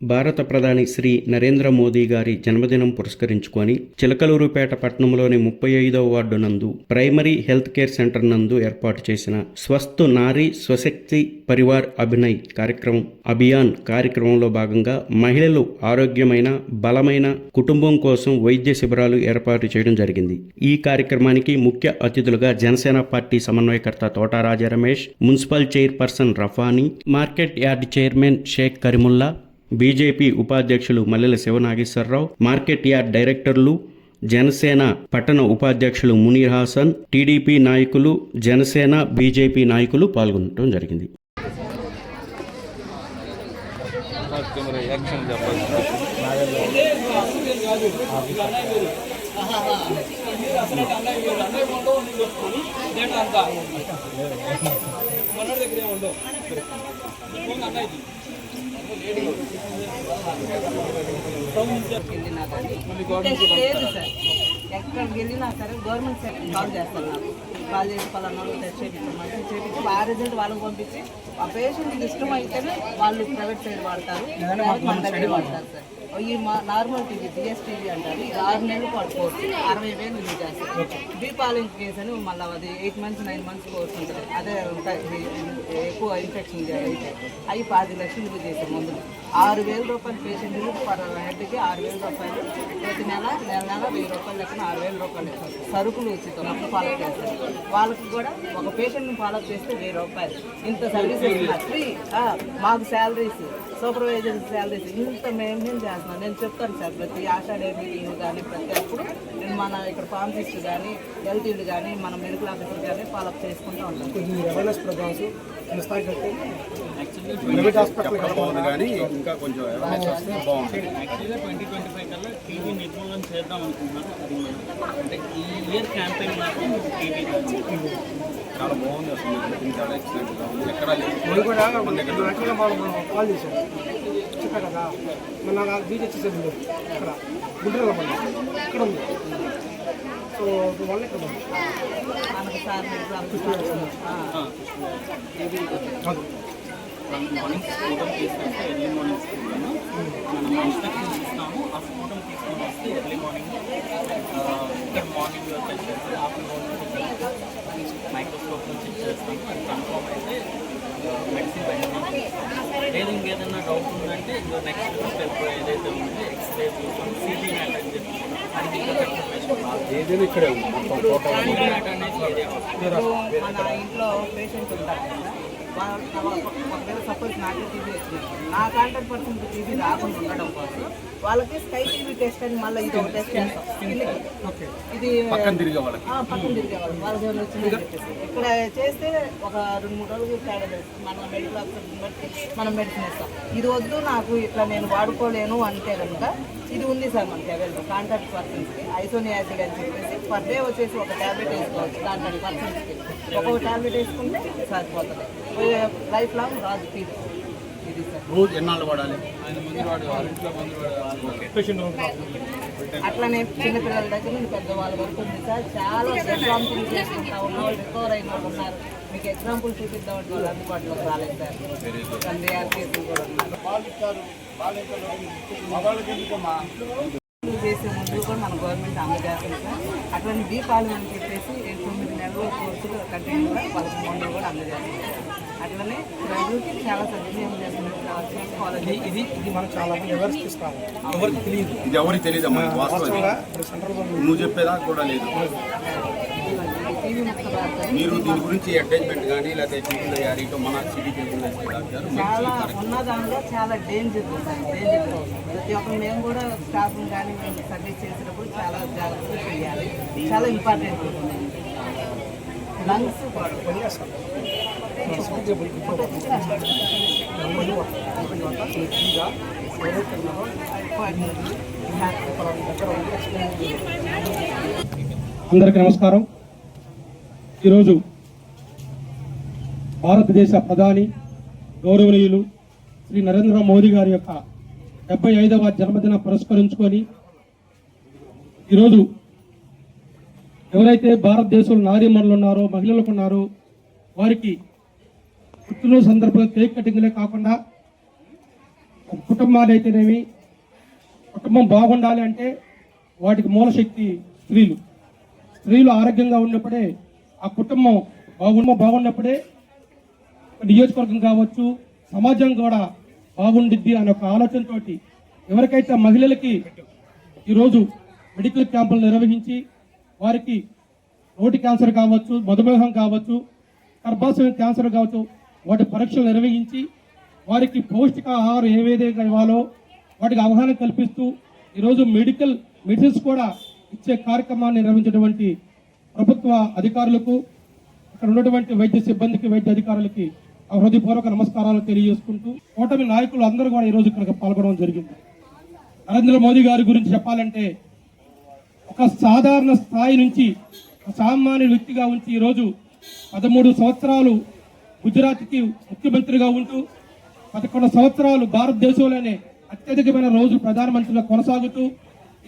భారత ప్రధాని శ్రీ నరేంద్ర మోదీ గారి జన్మదినం పురస్కరించుకొని చిలకలూరుపేట పట్టణంలోని ముప్పై ఐదవ వార్డు నందు ప్రైమరీ హెల్త్ కేర్ సెంటర్ నందు ఏర్పాటు చేసిన స్వస్థు నారీ స్వశక్తి పరివార్ అభినయ్ కార్యక్రమం అభియాన్ కార్యక్రమంలో భాగంగా మహిళలు ఆరోగ్యమైన బలమైన కుటుంబం కోసం వైద్య శిబిరాలు ఏర్పాటు చేయడం జరిగింది. ఈ కార్యక్రమానికి ముఖ్య అతిథులుగా జనసేన పార్టీ సమన్వయకర్త Thota Raja Ramesh municipal chairperson Rafani market yard chairman Sheikh Karimulla BJP ఉపాధ్యక్షులు మల్లెల శివనాగేశ్వరరావు మార్కెట్ యార్డ్ డైరెక్టర్లు జనసేన పట్టణ ఉపాధ్యక్షులు మునీర్ హాసన్ టీడీపీ నాయకులు జనసేన బీజేపీ నాయకులు పాల్గొనడం జరిగింది. కెమెరా లేదు సార్ ఎక్కడికి వెళ్ళినా సరే గవర్నమెంట్ సెక్టర్ కాల్ చేస్తారు నాకు కాల్ చేసి పలానా టెస్ట్ చేయించమంటే చేయించి ఆ రిజల్ట్ వాళ్ళకి పంపించి ఆ పేషెంట్కి ఇష్టం అయితేనే వాళ్ళు ప్రైవేట్ సైడ్ వాడతారు. లేకపోతే మన దగ్గర వాడతారు సార్. ఈ మా నార్మల్ టీవీ జిఎస్టీవీ అంటారు. ఇది ఆరు నెలలు పడుకోవచ్చు. అరవై వేలు యూజ్ చేస్తారు. బీపాలింగ్ కేసు అని మళ్ళీ అది eight months nine months course ఉంటుంది అదే ఉంటాయి. ఇది ఎక్కువ ఇన్ఫెక్షన్ అయితే అవి పది లక్షలు చేసే మందులు. ఆరు వేల రూపాయలు పేషెంట్లు పర్ హెడ్కి ఆరు వేల రూపాయలు. ప్రతి నెల నెల నెల వెయ్యి రూపాయలు లెక్కన ఆరు వేల రూపాయలు ఇస్తారు. సరుకులు ఉచితం అప్పుడు ఫాలో చేస్తారు. వాళ్ళకి కూడా ఒక పేషెంట్ని ఫాలో చేస్తే వెయ్యి రూపాయలు. ఇంత సర్వీసెస్ ఫ్రీ మాకు శాలరీస్ సూపర్వైజర్ శాలరీస్ ఇంత మెయింటైన్ చేస్తున్నాం. నేను చెప్తాను సార్ ప్రతి ఆషాఢ మీటింగ్ కానీ ప్రతి అప్పుడు మన ఇక్కడ ఫార్మసిస్ట్ కానీ హెల్త్ కానీ మన మెడికల్ ఆఫీసర్ కానీ ఫాలోఅప్ చేసుకుంటూ ఉంటాను కొన్ని అవేర్నెస్ ప్రోగ్రామ్స్ ప్రైవేట్ హాస్పిటల్ బాగుంది. కానీ ఇంకా కొంచెం అవేర్నెస్ వస్తే బాగుంటుంది. యాక్చువల్గా ట్వంటీ ట్వంటీ ఫైవ్ కల్లా టీవీ నిర్మూలన చేద్దాం అనుకుంటున్నాను. అది అంటే ఈ ఇయర్ క్యాంపెయిన్ మాత్రం టీవీ చాలా బాగుంది అసలు. చాలా ఎక్సలెంట్గా ఉంది ఎక్కడ కూడా చెప్పా కదా మన బీజేపీ ఉంది. ఇక్కడ గుంటూరులో పడి ఇక్కడ ఉంది. సో వాళ్ళ ఇక్కడ ఉంది. మార్నింగ్ ఎర్లీ మార్నింగ్ మనం ఇన్స్ట్రక్షన్స్ ఇస్తాము ఆ తీసుకొని వస్తే ఎర్లీ మార్నింగ్ ఇక్కడ మార్నింగ్ ఆఫ్టర్నూన్ మైక్రోస్కోప్ చెక్ చేస్తాము అది అయితే మెడిసిన్ లేదు ఇంకేదన్నా డౌట్ ఉందంటే ఇంకా నెక్స్ట్ స్టెప్ ఏదైతే ఉందో ఎక్స్రే సిటీ మ్యాట్ అని చెప్పి. అది ఏదైనా ఇక్కడే మన ఇంట్లో పేషెంట్ ఉంటారు ఒకవేళ సపోజ్ నాకే టీవీ వచ్చింది నా కాంటాక్ట్ పర్సన్ టీవీ రాకుండా ఉండడం కోసం వాళ్ళకి స్కై టీవీ టెస్ట్ అని మళ్ళీ ఇది ఒక టెస్ట్ చేస్తాం ఇది పక్కన తిరిగే వాళ్ళకి. ఆ, వాళ్ళ జోన్ వచ్చిందని ఇక్కడ చేస్తే ఒక రెండు మూడు రోజులు తేడా తెలుస్తుంది మన మెడికల్ ఆఫీసర్ని బట్టి మనం మెడిసిన్ ఇస్తాం ఇది వద్దు నాకు ఇట్లా నేను వాడుకోలేను అంటే కనుక ఇది ఉంది సార్ మనకి అవైలబుల్. కాంటాక్ట్ పర్సన్స్కి. ఐసోనియాసిడ్ అని చెప్పేసి పర్ డే వచ్చేసి ఒక ట్యాబ్లెట్ వేసుకోవచ్చు కాంటాక్ట్ పర్సన్స్కి. ఒక్కొక్క ట్యాబ్లెట్ వేసుకుంటే సరిపోతుంది. లైఫ్ లాంగ్ రోజు ఎన్నాళ్ళు వాడాలి? అట్లనే చిన్నపిల్లల దగ్గర నుంచి పెద్దవాళ్ళ వరకు ఉంది సార్. చాలా చేసుకుంటా ఉన్న వాళ్ళు రికవర్ అయిన వాళ్ళు ఉన్నారు. మీకు ఎగ్జాంపుల్ చూపిద్దామంటే వాళ్ళు అందుబాటులోకి రాలేదు సార్. చేసే ముందు కూడా మన గవర్నమెంట్ అమలు చేస్తుంది సార్. అట్లనే దీపాలు అని చెప్పేసి తొమ్మిది నెలల కోర్సులు కంటిన్యూగా పదకొండు మందులు కూడా అందజేస్తుంది అట్లనే ప్రజలకి చాలా సద్వినియోగం చేస్తున్నారు కాలేజీ ఇది ఇది మనం చాలా ఇస్తాము. ఎవరికి తెలియదు. ఇది ఎవరికి తెలియదు అమ్మా నువ్వు చెప్పేదాకా కూడా లేదు టీవీ ముక్త భారత్ అని మీరు దీని గురించి అడ్వర్టైజ్మెంట్ కానీ లేకపోతే టీవీలో యారీతో మన సిటీ చాలా ఉన్న దానిలో చాలా డేంజర్ డేంజర్ ప్రతి ఒక్కరు మేము కూడా స్టాఫ్ కానీ మేము సర్వీస్ చేసేటప్పుడు చాలా జాగ్రత్తగా చేయాలి. చాలా ఇంపార్టెంట్ లంగ్స్ అందరికీ నమస్కారం. ఈరోజు భారతదేశ ప్రధాని గౌరవనీయులు శ్రీ నరేంద్ర మోదీ గారి యొక్క డెబ్బై ఐదవ జన్మదిన పురస్కరించుకొని ఈరోజు ఎవరైతే భారతదేశంలో నారీమణులు ఉన్నారో మహిళలకు ఉన్నారో వారికి పుట్టినరోజు సందర్భంగా కేక్ కటింగ్లే కాకుండా కుటుంబాలు అయితేనేమి కుటుంబం బాగుండాలి అంటే వాటికి మూలశక్తి స్త్రీలు. స్త్రీలు ఆరోగ్యంగా ఉన్నప్పుడే ఆ కుటుంబం బాగున్న బాగున్నప్పుడే నియోజకవర్గం కావచ్చు సమాజం కూడా బాగుండిద్ది అనే ఒక ఆలోచనతోటి ఎవరికైతే మహిళలకి ఈరోజు మెడికల్ క్యాంపులు నిర్వహించి వారికి నోటి క్యాన్సర్ కావచ్చు మధుమేహం కావచ్చు గర్భాశయం క్యాన్సర్ కావచ్చు వాటి పరీక్షలు నిర్వహించి వారికి పౌష్టిక ఆహారం ఏ ఇవ్వాలో వాటికి అవగాహన కల్పిస్తూ ఈరోజు మెడికల్ మెడిసిన్స్ కూడా ఇచ్చే కార్యక్రమాన్ని నిర్వహించినటువంటి ప్రభుత్వ అధికారులకు ఇక్కడ ఉన్నటువంటి వైద్య సిబ్బందికి వైద్య అధికారులకి ఆ హృదయపూర్వక నమస్కారాలు తెలియజేసుకుంటూ ఓటమి నాయకులు అందరూ కూడా ఈరోజు ఇక్కడ పాల్గొనడం జరిగింది. నరేంద్ర మోదీ గారి గురించి చెప్పాలంటే ఒక సాధారణ స్థాయి నుంచి సామాన్య వ్యక్తిగా ఉంచి ఈరోజు పదమూడు సంవత్సరాలు గుజరాత్కి ముఖ్యమంత్రిగా ఉంటూ పదకొండు సంవత్సరాలు భారతదేశంలోనే అత్యధికమైన రోజు ప్రధానమంత్రిగా కొనసాగుతూ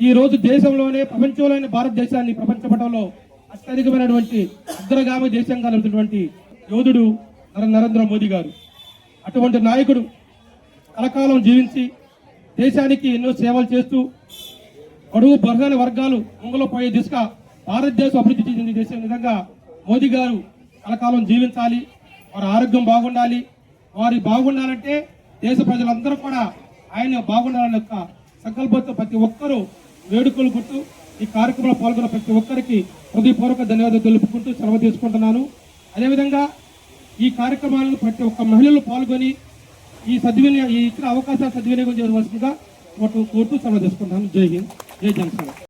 ఈ రోజు దేశంలోనే ప్రపంచంలోనే భారతదేశాన్ని ప్రపంచ పటంలో అత్యధికమైనటువంటి అగ్రగామ దేశం కలుగుతున్నటువంటి యోధుడు నరేంద్ర మోదీ గారు. అటువంటి నాయకుడు కలకాలం జీవించి దేశానికి ఎన్నో సేవలు చేస్తూ అడుగు బలహీన వర్గాలు ముంగలో పోయే దిశగా భారతదేశం అభివృద్ధి చెందిన దేశం విధంగా మోదీ గారు కలకాలం జీవించాలి. వారి ఆరోగ్యం బాగుండాలి. వారి బాగుండాలంటే దేశ ప్రజలందరూ కూడా ఆయన బాగుండాలనే యొక్క సంకల్పంతో ప్రతి ఒక్కరూ వేడుకలు గుర్తు ఈ కార్యక్రమంలో పాల్గొన్న ప్రతి ఒక్కరికి హృదయపూర్వక ధన్యవాదాలు తెలుపుకుంటూ సెలవు తీసుకుంటున్నాను. అదేవిధంగా ఈ కార్యక్రమాలను ప్రతి ఒక్క మహిళలు పాల్గొని ఈ సద్వినియోగం ఈ ఇచ్చిన అవకాశాలు సద్వినియోగం చేయవలసిందిగా కోరుతూ సెలవు తీసుకుంటున్నాను. జై హింద్. జై జనసేన.